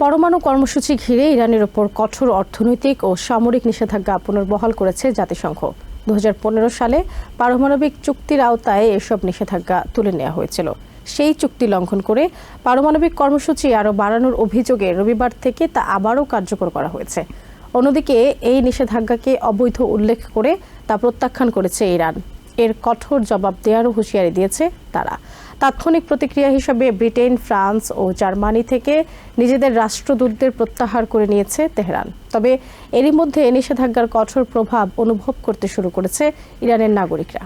পরমাণু কর্মসূচি ঘিরে ইরানের ওপর কঠোর অর্থনৈতিক ও সামরিক নিষেধাজ্ঞা পুনর্বহাল করেছে জাতিসংঘ। দু হাজার পনেরো সালে পারমাণবিক চুক্তির আওতায় এসব নিষেধাজ্ঞা তুলে নেওয়া হয়েছিল। সেই চুক্তি লঙ্ঘন করে পারমাণবিক কর্মসূচি আরও বাড়ানোর অভিযোগে রবিবার থেকে তা আবারও কার্যকর করা হয়েছে। অন্যদিকে এই নিষেধাজ্ঞাকে অবৈধ উল্লেখ করে তা প্রত্যাখ্যান করেছে ইরান। এর কঠোর জবাব দেওয়ারও হুঁশিয়ারি দিয়েছে তারা। তাৎক্ষণিক প্রতিক্রিয়া হিসেবে ব্রিটেন, ফ্রান্স ও জার্মানি থেকে নিজেদের রাষ্ট্রদূতদের প্রত্যাহার করে নিয়েছে তেহরান। তবে এরই মধ্যে নিষেধাজ্ঞার কঠোর প্রভাব অনুভব করতে শুরু করেছে ইরানের নাগরিকরা।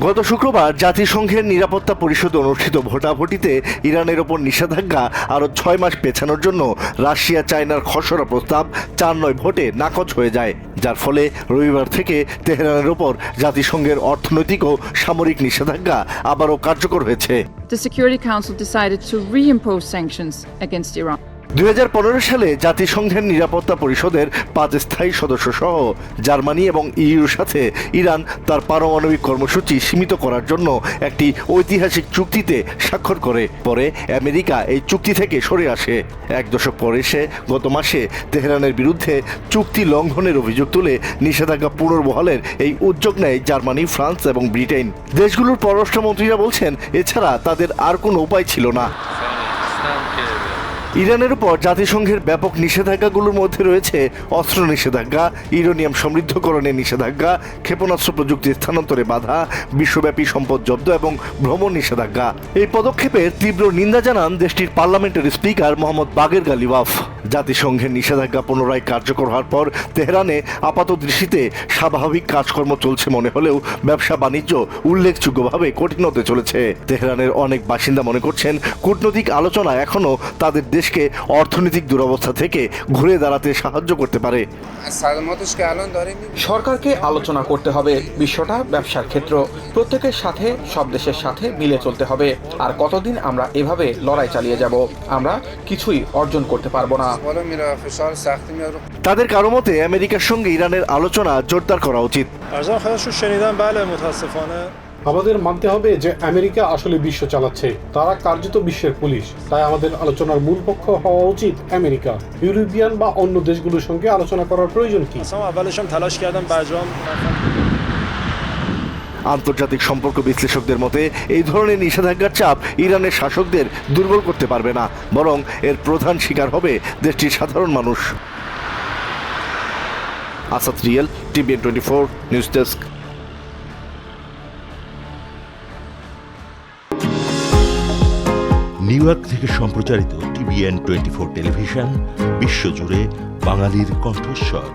গত শুক্রবার জাতিসংঘের নিরাপত্তা পরিষদে অনুষ্ঠিত ভোটাভুটিতে ইরানের ওপর নিষেধাজ্ঞা আরও ছয় মাস পেছানোর জন্য রাশিয়া চায়নার খসড়া প্রস্তাব চার নয় ভোটে নাকচ হয়ে যায়, যার ফলে রবিবার থেকে তেহরানের ওপর জাতিসংঘের অর্থনৈতিক ও সামরিক নিষেধাজ্ঞা আবারও কার্যকর হয়েছে the Security Council decided to reimpose sanctions against Iran. দুই হাজার পনেরো সালে জাতিসংঘের নিরাপত্তা পরিষদের পাঁচ স্থায়ী সদস্য সহ জার্মানি এবং ইউর সাথে ইরান তার পারমাণবিক কর্মসূচি সীমিত করার জন্য একটি ঐতিহাসিক চুক্তিতে স্বাক্ষর করে। পরে আমেরিকা এই চুক্তি থেকে সরে আসে। এক দশক পরে এসে গত মাসে তেহরানের বিরুদ্ধে চুক্তি লঙ্ঘনের অভিযোগ তুলে নিষেধাজ্ঞা পুনর্বহালের এই উদ্যোগ নেয় জার্মানি, ফ্রান্স এবং ব্রিটেন। দেশগুলোর পররাষ্ট্রমন্ত্রীরা বলছেন, এছাড়া তাদের আর কোনো উপায় ছিল না। ইরানের উপর জাতিসংঘের ব্যাপক নিষেধাজ্ঞাগুলোর মধ্যে রয়েছে অস্ত্র নিষেধাজ্ঞা, ইউরেনিয়াম সমৃদ্ধকরণের নিষেধাজ্ঞা, ক্ষেপণাস্ত্র প্রযুক্তি স্থানান্তরে বাধা, বিশ্বব্যাপী সম্পদ জব্দ এবং ভ্রমণ নিষেধাজ্ঞা। এই পদক্ষেপের তীব্র নিন্দা জানান দেশটির পার্লামেন্টের স্পিকার মোহাম্মদ বাগের গালিওয়াফ। জাতিসংঘের নিষেধাজ্ঞা পুনরায় কার্যকর হওয়ার পর তেহরানে আপাত দৃষ্টিতে স্বাভাবিক কাজকর্ম চলছে মনে হলেও ব্যবসা বাণিজ্য উল্লেখযোগ্যভাবে কঠিন হতে চলেছে। তেহরানের অনেক বাসিন্দা মনে করছেন, কূটনৈতিক আলোচনা এখনও তাদের দেশকে অর্থনৈতিক দুরবস্থা থেকে ঘুরে দাঁড়াতে সাহায্য করতে পারে। সরকারকে আলোচনা করতে হবে, বিশ্বটা ব্যবসার ক্ষেত্র। প্রত্যেকের সাথে, সব দেশের সাথে মিলে চলতে হবে। আর কতদিন আমরা এভাবে লড়াই চালিয়ে যাব, আমরা কিছুই অর্জন করতে পারব না। তাদের কারও মতে আমেরিকার সঙ্গে ইরানের আলোচনা জোরদার করা উচিত। আমাদের মানতে হবে যে আমেরিকা আসলে বিশ্ব চালাচ্ছে। তারা কার্যত বিশ্বের পুলিশ। তাই আমাদের আলোচনার মূল পক্ষ হওয়া উচিত আমেরিকা। ইউরোপিয়ান বা অন্য দেশগুলোর সঙ্গে আলোচনা করার প্রয়োজন কি? আন্তর্জাতিক সম্পর্ক বিশ্লেষকদের মতে, এই ধরনের নিষেধাজ্ঞার চাপ ইরানের শাসকদের দুর্বল করতে পারবে না, বরং এর প্রধান শিকার হবে দেশটির সাধারণ মানুষ। Asad real, TVN twenty four, news desk. New York থেকে সম্প্রচারিত টিভিএন টোয়েন্টি ফোর টেলিভিশন বিশ্বজুড়ে বাঙালির কণ্ঠস্বর।